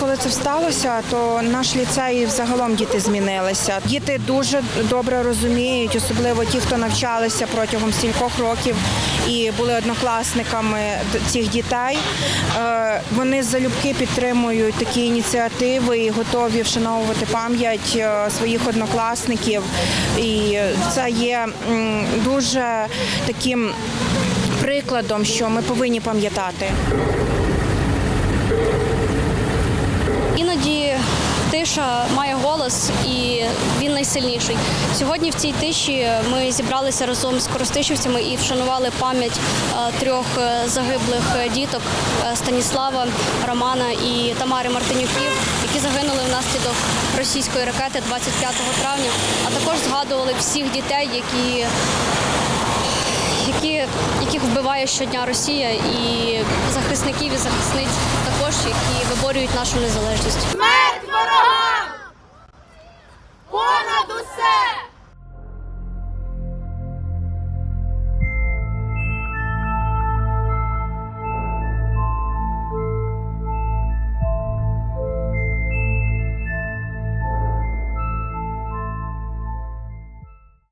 Коли це сталося, то наш ліцей взагалом діти змінилися. Діти дуже добре розуміють, особливо ті, хто навчалися протягом стількох років і були однокласниками цих дітей. Вони залюбки підтримують такі ініціативи і готові вшановувати пам'ять е, своїх однокласників. І це є дуже таким прикладом, що ми повинні пам'ятати. Іноді має голос і він найсильніший. Сьогодні в цій тиші ми зібралися разом з коростишівцями і вшанували пам'ять е, трьох е, загиблих е, діток Станіслава, Романа і Тамари Мартинюків, які загинули внаслідок російської ракети 25 травня. А також згадували всіх дітей, які які, яких вбиває щодня Росія, і захисників і захисниць також, які виборюють нашу незалежність.